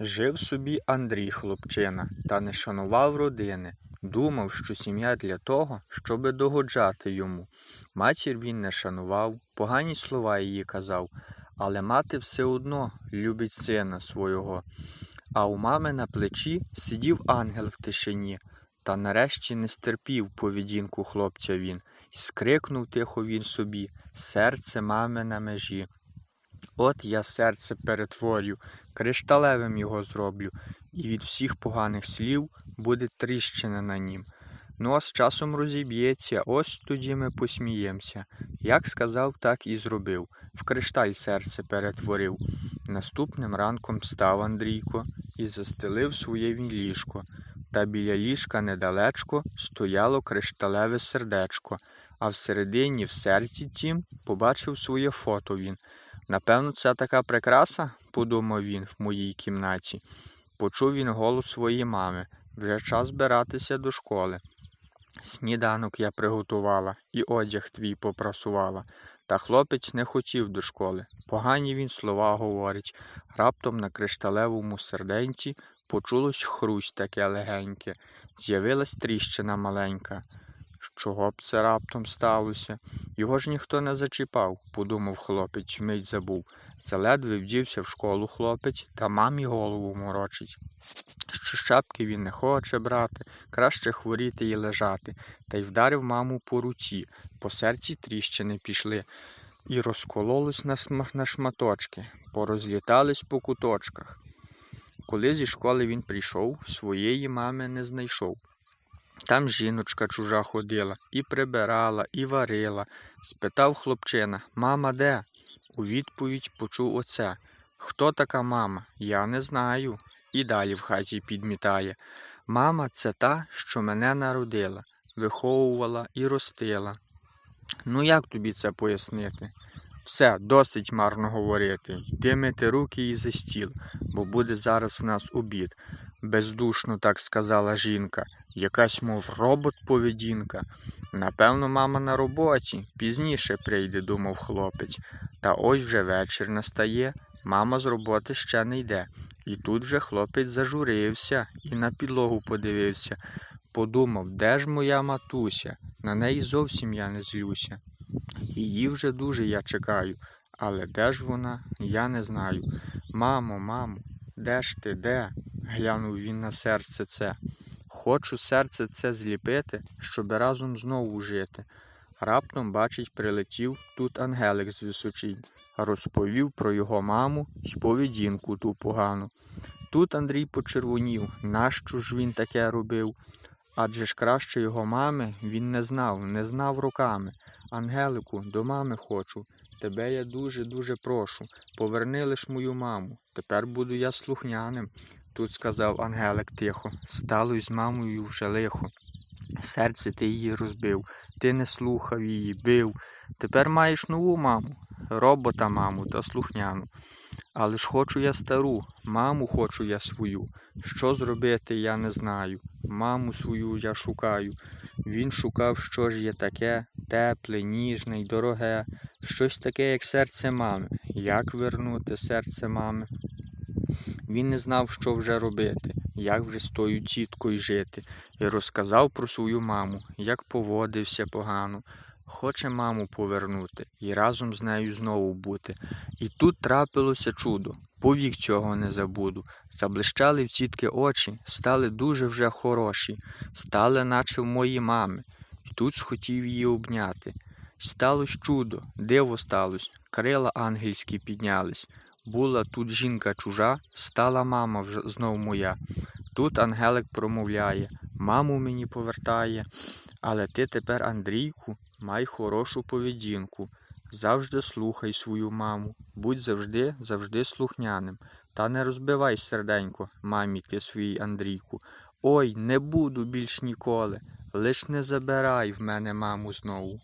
Жив собі Андрій хлопчина, та не шанував родини. Думав, що сім'я для того, щоби догоджати йому. Матір він не шанував, погані слова її казав, але мати все одно любить сина свого. А у мами на плечі сидів ангел в тишині, та нарешті не стерпів поведінку хлопця він, і скрикнув тихо він собі, серце мами на межі. От я серце перетворю, кришталевим його зроблю, і від всіх поганих слів буде тріщина на нім. Ну а з часом розіб'ється, ось тоді ми посміємося. Як сказав, так і зробив. В кришталь серце перетворив. Наступним ранком став Андрійко і застелив своє він ліжко. Та біля ліжка недалечко стояло кришталеве сердечко, а всередині в серці тім побачив своє фото він. Напевно, це така прикраса, подумав він в моїй кімнаті. Почув він голос своєї мами. Вже час збиратися до школи. Сніданок я приготувала і одяг твій попрасувала. Та хлопець не хотів до школи. Погані він слова говорить. Раптом на кришталевому серденці почулось хрусь таке легеньке. З'явилась тріщина маленька. Чого б це раптом сталося? Його ж ніхто не зачіпав, подумав хлопець, вмить забув. Заледве вдівся в школу хлопець, та мамі голову морочить. Що шапки він не хоче брати, краще хворіти і лежати, та й вдарив маму по руці, по серці тріщини пішли, і розкололись на, на шматочки, порозлітались по куточках. Коли зі школи він прийшов, своєї мами не знайшов. Там жіночка чужа ходила, і прибирала, і варила. Спитав хлопчина, мама де? У відповідь почув оце. Хто така мама? Я не знаю. І далі в хаті підмітає. Мама це та, що мене народила, виховувала і ростила. Ну як тобі це пояснити? Все, досить марно говорити. Йди мити руки і за стіл, бо буде зараз в нас обід. Бездушно так сказала жінка. Якась, мов, робот поведінка. Напевно, мама на роботі, пізніше прийде, думав хлопець. Та ось вже вечір настає, мама з роботи ще не йде. І тут вже хлопець зажурився і на підлогу подивився. Подумав, де ж моя матуся? На неї зовсім я не злюся. Її вже дуже я чекаю, але де ж вона, я не знаю. Мамо, мамо, де ж ти, де? глянув він на серце це. Хочу серце це зліпити, щоб разом знову жити. Раптом, бачить, прилетів тут ангелик з височінь, розповів про його маму й поведінку ту погану. Тут Андрій почервонів, нащо ж він таке робив? Адже ж краще його мами він не знав, не знав роками. Ангелику, до мами хочу. Тебе я дуже-дуже прошу. Поверни лиш мою маму. Тепер буду я слухняним. Тут сказав Ангелик тихо. Стало й з мамою вже лихо. Серце ти її розбив, ти не слухав її, бив. Тепер маєш нову маму, робота маму та слухняну. Але ж хочу я стару, маму хочу я свою. Що зробити, я не знаю. Маму свою я шукаю. Він шукав, що ж є таке, тепле, ніжне й дороге, щось таке, як серце мами. Як вернути серце мами? Він не знав, що вже робити, як вже з тою тіткою жити, і розказав про свою маму, як поводився погано. Хоче маму повернути і разом з нею знову бути. І тут трапилося чудо, повік цього не забуду. Заблищали в тітки очі, стали дуже вже хороші, стали, наче в мої мами, і тут схотів її обняти. Сталось чудо, диво сталось, крила ангельські піднялись. Була тут жінка чужа, стала мама знов моя. Тут Ангелик промовляє, маму мені повертає, але ти тепер, Андрійку, май хорошу поведінку. Завжди слухай свою маму, будь завжди, завжди слухняним. Та не розбивай серденько, мамі ти своїй Андрійку. Ой, не буду більш ніколи, лиш не забирай в мене маму знову.